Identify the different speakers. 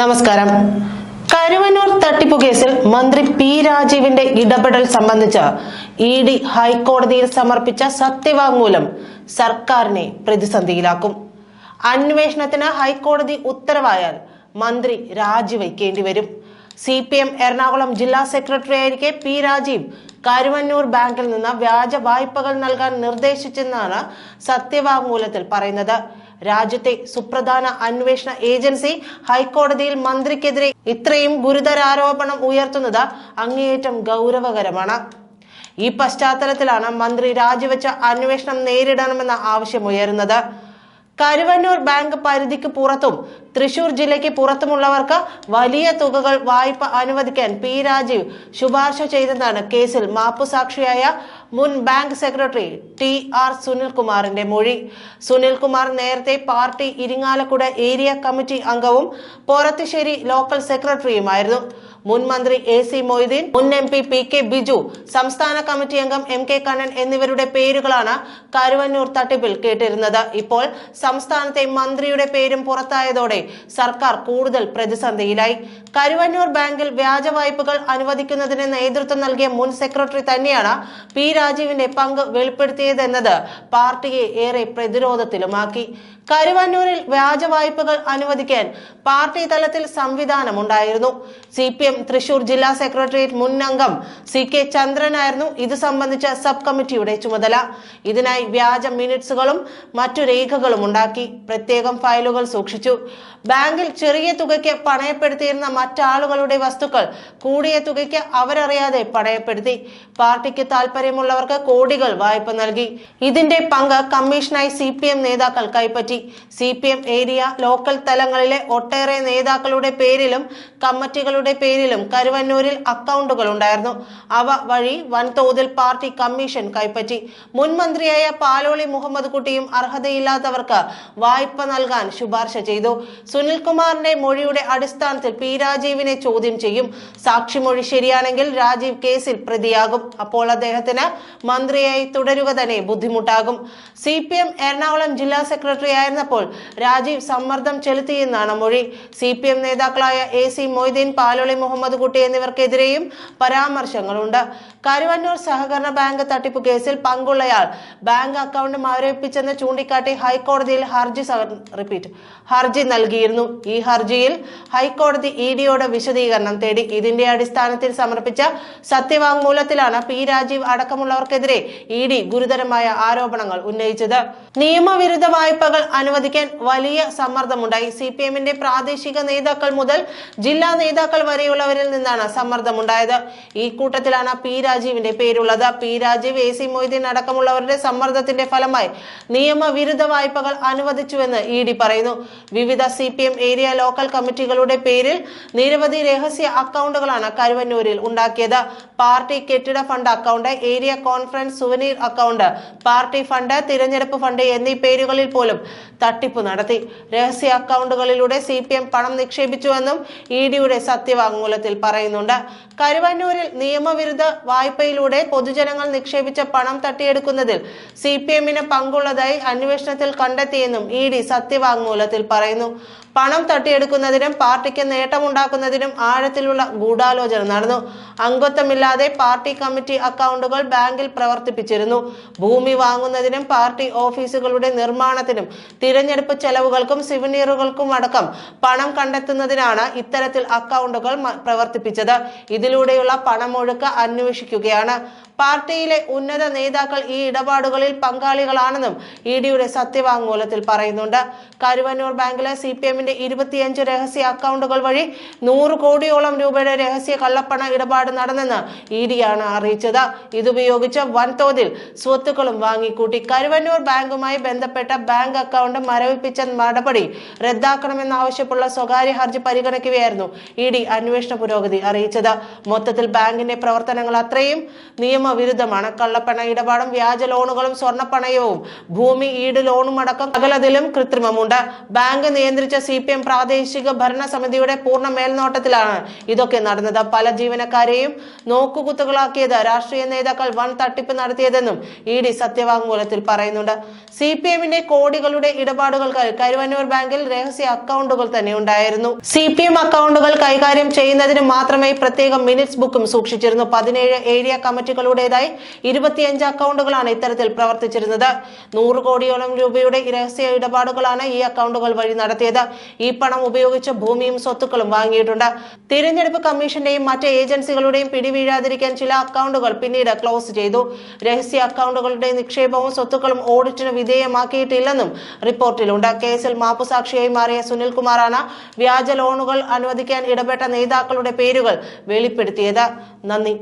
Speaker 1: നമസ്കാരം. കരുവന്നൂർ തട്ടിപ്പു കേസിൽ മന്ത്രി പി രാജീവിന്റെ ഇടപെടൽ സംബന്ധിച്ച് ഇ ഡി ഹൈക്കോടതിയിൽ സമർപ്പിച്ച സത്യവാങ്മൂലം സർക്കാരിനെ പ്രതിസന്ധിയിലാക്കും. അന്വേഷണത്തിന് ഹൈക്കോടതി ഉത്തരവായാൽ മന്ത്രി രാജിവയ്ക്കേണ്ടി വരും. സി പി എം എറണാകുളം ജില്ലാ സെക്രട്ടറി ആയിരിക്കെ പി രാജീവ് കരുവന്നൂർ ബാങ്കിൽ നിന്ന് വ്യാജ വായ്പകൾ നൽകാൻ നിർദ്ദേശിച്ചെന്നാണ് സത്യവാങ്മൂലത്തിൽ പറയുന്നത്. രാജ്യത്തെ സുപ്രധാന അന്വേഷണ ഏജൻസി ഹൈക്കോടതിയിൽ മന്ത്രിക്കെതിരെ ഇത്രയും ഗുരുതരാരോപണം ഉയർത്തുന്നത് അങ്ങേയറ്റം ഗൗരവകരമാണ്. ഈ പശ്ചാത്തലത്തിലാണ് മന്ത്രി രാജിവെച്ച അന്വേഷണം നേരിടണമെന്ന ആവശ്യമുയരുന്നത് കരുവന്നൂർ ബാങ്ക് പരിധിക്ക് പുറത്തും തൃശൂർ ജില്ലയ്ക്ക് പുറത്തുമുള്ളവർക്ക് വലിയ തുകകൾ വായ്പ അനുവദിക്കാൻ പി രാജീവ് ശുപാർശ ചെയ്തെന്നാണ് കേസിൽ മാപ്പുസാക്ഷിയായ മുൻ ബാങ്ക് സെക്രട്ടറി ടി ആർ സുനിൽകുമാറിന്റെ മൊഴി. സുനിൽകുമാർ നേരത്തെ പാർട്ടി ഇരിങ്ങാലക്കുട ഏരിയ കമ്മിറ്റി അംഗവും പോറത്തിശ്ശേരി ലോക്കൽ സെക്രട്ടറിയുമായിരുന്നു. മുൻ മന്ത്രി എ സി മൊയ്തീൻ മുൻ M P P K Biju സംസ്ഥാന കമ്മിറ്റി അംഗം എം കെ കണ്ണൻ എന്നിവരുടെ പേരുകളാണ് കരുവന്നൂർ തട്ടിപ്പിൽ കേട്ടിരുന്നത്. ഇപ്പോൾ സംസ്ഥാനത്തെ മന്ത്രിയുടെ പേരും പുറത്തായതോടെ സർക്കാർ കൂടുതൽ പ്രതിസന്ധിയിലായി. കരുവന്നൂർ ബാങ്കിൽ വ്യാജ വായ്പകൾ അനുവദിക്കുന്നതിന് നേതൃത്വം നൽകിയ മുൻ സെക്രട്ടറി തന്നെയാണ് പി രാജീവിന്റെ പങ്ക് വെളിപ്പെടുത്തിയതെന്നത് പാർട്ടിയെ ഏറെ പ്രതിരോധത്തിലുമാക്കി. കരുവന്നൂരിൽ വ്യാജ വായ്പകൾ അനുവദിക്കാൻ പാർട്ടി തലത്തിൽ സംവിധാനമുണ്ടായിരുന്നു. സി പി എം തൃശൂർ ജില്ലാ സെക്രട്ടേറിയറ്റ് മുൻ അംഗം സി കെ ചന്ദ്രനായിരുന്നു. ഇത് സംബന്ധിച്ച സബ് കമ്മിറ്റിയുടെ ചുമതല. ഇതിനായി വ്യാജ മിനിറ്റ്സുകളും മറ്റു രേഖകളും ഉണ്ടാക്കി. പ്രത്യേകം ഫയലുകൾ സൂക്ഷിച്ചു. ബാങ്കിൽ ചെറിയ തുകയ്ക്ക് പണയപ്പെടുത്തിയിരുന്ന മറ്റാളുകളുടെ വസ്തുക്കൾ കൂടിയ തുകയ്ക്ക് അവരറിയാതെ പണയപ്പെടുത്തി. പാർട്ടിക്ക് താല്പര്യമുള്ളവർക്ക് കോടികൾ വായ്പ നൽകി. ഇതിന്റെ പങ്ക് കമ്മീഷനായി സി പി എം നേതാക്കൾ കൈപ്പറ്റി. C P M area local തലങ്ങളിലെ ഒട്ടേറെ നേതാക്കളുടെ പേരിലും കമ്മിറ്റികളുടെ പേരിലും കരുവന്നൂരിൽ അക്കൗണ്ടുകൾ ഉണ്ടായിരുന്നു. അവ വഴി വൻതോതിൽ പാർട്ടി കമ്മീഷൻ കൈപ്പറ്റി. മുൻമന്ത്രിയായ പാലോളി മുഹമ്മദ് കുട്ടിയും അർഹതയില്ലാത്തവർക്ക് വായ്പ നൽകാൻ ശുപാർശ ചെയ്തു. സുനിൽകുമാറിന്റെ മൊഴിയുടെ അടിസ്ഥാനത്തിൽ പി രാജീവിനെ ചോദ്യം ചെയ്യും. സാക്ഷിമൊഴി ശരിയാണെങ്കിൽ രാജീവ് കേസിൽ പ്രതിയാകും. അപ്പോൾ അദ്ദേഹത്തിന് മന്ത്രിയായി തുടരുക തന്നെ ബുദ്ധിമുട്ടാകും. സി പി എം എറണാകുളം ജില്ലാ സെക്രട്ടറി ആയിരുന്നപ്പോൾ രാജീവ് സമ്മർദ്ദം ചെലുത്തിയെന്നാണ് മൊഴി. സി പി എം നേതാക്കളായ എ സി മൊയ്തീൻ പാലോളി മുഹമ്മദ് കുട്ടി എന്നിവർക്കെതിരെയും പരാമർശങ്ങളുണ്ട്. കരുവന്നൂർ സഹകരണ ബാങ്ക് തട്ടിപ്പ് കേസിൽ പങ്കുള്ളയാൾ ബാങ്ക് അക്കൗണ്ട് മരവിപ്പിച്ചെന്ന് ചൂണ്ടിക്കാട്ടി ഹൈക്കോടതിയിൽ ഹർജി റിപ്പീറ്റ്. ഹർജി നൽകിയിരുന്നു. ഈ ഹർജിയിൽ ഹൈക്കോടതി ഇ വിശദീകരണം തേടി ഇതിന്റെ അടിസ്ഥാനത്തിൽ സമർപ്പിച്ച സത്യവാങ്മൂലത്തിലാണ് പി രാജീവ് അടക്കമുള്ളവർക്കെതിരെ ഇ ഡി ഗുരുതരമായ ആരോപണങ്ങൾ ഉന്നയിച്ചത്. നിയമവിരുദ്ധ വായ്പകൾ അനുവദിക്കാൻ വലിയ സമ്മർദ്ദമുണ്ടായി. സി പി എമ്മിന്റെ പ്രാദേശിക നേതാക്കൾ മുതൽ ജില്ലാ നേതാക്കൾ വരെയുള്ളവരിൽ നിന്നാണ് സമ്മർദ്ദമുണ്ടായത്. ഈ കൂട്ടത്തിലാണ് പി രാജീവിന്റെ പേരുള്ളത്. P Rajeev A C Moideen അടക്കമുള്ളവരുടെ സമ്മർദ്ദത്തിന്റെ ഫലമായി നിയമവിരുദ്ധ വായ്പകൾ അനുവദിച്ചുവെന്ന് ഇ ഡി പറയുന്നു. വിവിധ C P M area local കമ്മിറ്റികളുടെ പേരിൽ നിരവധി രഹസ്യ അക്കൗണ്ടുകളാണ് കരുവന്നൂരിൽ ഉണ്ടാക്കിയത്. പാർട്ടി കെട്ടിട fund account area conference souvenir account party fund തിരഞ്ഞെടുപ്പ് ഫണ്ട് എന്നീ പേരുകളിൽ പോലും തട്ടിപ്പ് നടത്തി. രഹസ്യ അക്കൗണ്ടുകളിലൂടെ സി പി എം പണം നിക്ഷേപിച്ചുവെന്നും ഇ ഡിയുടെ സത്യവാങ്മൂലത്തിൽ പറയുന്നുണ്ട്. കരുവന്നൂരിൽ നിയമവിരുദ്ധ വായ്പയിലൂടെ പൊതുജനങ്ങൾ നിക്ഷേപിച്ച പണം തട്ടിയെടുക്കുന്നതിൽ സി പി എമ്മിന് പങ്കുള്ളതായി അന്വേഷണത്തിൽ കണ്ടെത്തിയെന്നും ഇ ഡി സത്യവാങ്മൂലത്തിൽ പറയുന്നു. പണം തട്ടിയെടുക്കുന്നതിനും പാർട്ടിക്ക് നേട്ടമുണ്ടാക്കുന്നതിനും ആഴത്തിലുള്ള ഗൂഢാലോചന നടന്നു. അംഗത്വമില്ലാതെ പാർട്ടി കമ്മിറ്റി അക്കൗണ്ടുകൾ ബാങ്കിൽ പ്രവർത്തിപ്പിച്ചിരുന്നു. ഭൂമി വാങ്ങുന്നതിനും പാർട്ടി ഓഫീസുകളുടെ നിർമ്മാണത്തിനും തിരഞ്ഞെടുപ്പ് ചെലവുകൾക്കും സിവനീറുകൾക്കും അടക്കം പണം കണ്ടെത്തുന്നതിനാണ് ഇത്തരത്തിൽ അക്കൗണ്ടുകൾ പ്രവർത്തിപ്പിച്ചത്. ഇതിലൂടെയുള്ള പണമൊഴുക്ക് അന്വേഷിക്കുകയാണ്. പാർട്ടിയിലെ ഉന്നത നേതാക്കൾ ഈ ഇടപാടുകളിൽ പങ്കാളികളാണെന്നും ഇ ഡിയുടെ സത്യവാങ്മൂലത്തിൽ പറയുന്നുണ്ട്. കരുവന്നൂർ ബാങ്കിലെ സി പി എമ്മിന്റെ ഇരുപത്തിയഞ്ച് രഹസ്യ അക്കൗണ്ടുകൾ വഴി നൂറ് കോടിയോളം രൂപയുടെ രഹസ്യ കള്ളപ്പണ ഇടപാട് നടന്നെന്ന് ഇ ഡിയാണ് അറിയിച്ചത്. ഇതുപയോഗിച്ച് വൻതോതിൽ സ്വത്തുക്കളും വാങ്ങിക്കൂട്ടി. കരുവന്നൂർ ബാങ്കുമായി ബന്ധപ്പെട്ട ബാങ്ക് അക്കൗണ്ട് മരവിപ്പിച്ച നടപടി റദ്ദാക്കണമെന്നാവശ്യപ്പെട്ട സ്വകാര്യ ഹർജി പരിഗണിക്കുകയായിരുന്നു ഇ ഡി അന്വേഷണ പുരോഗതി അറിയിച്ചത്. മൊത്തത്തിൽ ബാങ്കിന്റെ പ്രവർത്തനങ്ങൾ അത്രയും നിയമവിരുദ്ധമാണ്. കള്ളപ്പണ ഇടപാടും വ്യാജ ലോണുകളും സ്വർണപ്പണയവും ഭൂമി ഈട് ലോണും അടക്കം അകലതിലും കൃത്രിമമുണ്ട്. ബാങ്ക് നിയന്ത്രിച്ച സി സി പി എം പ്രാദേശിക ഭരണസമിതിയുടെ പൂർണ മേൽനോട്ടത്തിലാണ് ഇതൊക്കെ നടന്നത്. പല ജീവനക്കാരെയും നോക്കുകുത്തുകളാക്കിയത് രാഷ്ട്രീയ നേതാക്കൾ വൻ തട്ടിപ്പ് നടത്തിയതെന്നും ഇ ഡി സത്യവാങ്മൂലത്തിൽ പറയുന്നുണ്ട്. സി പി എമ്മിന്റെ കോടികളുടെ ഇടപാടുകൾക്കായി കരുവന്നൂർ ബാങ്കിൽ രഹസ്യ അക്കൗണ്ടുകൾ തന്നെ ഉണ്ടായിരുന്നു. സി പി എം അക്കൗണ്ടുകൾ കൈകാര്യം ചെയ്യുന്നതിന് മാത്രമേ പ്രത്യേക മിനിറ്റ്സ് ബുക്കും സൂക്ഷിച്ചിരുന്നു. പതിനേഴ് ഏരിയ കമ്മിറ്റികളുടേതായി ഇരുപത്തിയഞ്ച് അക്കൗണ്ടുകളാണ് ഇത്തരത്തിൽ പ്രവർത്തിച്ചിരുന്നത്. നൂറ് കോടിയോളം രൂപയുടെ രഹസ്യ ഇടപാടുകളാണ് ഈ അക്കൗണ്ടുകൾ വഴി നടത്തിയത്. ഈ പണം ഉപയോഗിച്ച് ഭൂമിയും സ്വത്തുക്കളും വാങ്ങിയിട്ടുണ്ട്. തിരഞ്ഞെടുപ്പ് കമ്മീഷന്റെയും മറ്റ് ഏജൻസികളുടെയും പിടിവീഴാതിരിക്കാൻ ചില അക്കൗണ്ടുകൾ പിന്നീട് ക്ലോസ് ചെയ്തു. രഹസ്യ അക്കൗണ്ടുകളുടെ നിക്ഷേപവും സ്വത്തുക്കളും ഓഡിറ്റിന് വിധേയമാക്കിയിട്ടില്ലെന്നും റിപ്പോർട്ടിലുണ്ട്. കേസിൽ മാപ്പുസാക്ഷിയായി മാറിയ സുനിൽകുമാറാണ് വ്യാജ ലോണുകൾ അനുവദിക്കാൻ ഇടപെട്ട നേതാക്കളുടെ പേരുകൾ വെളിപ്പെടുത്തിയത്. നന്ദി.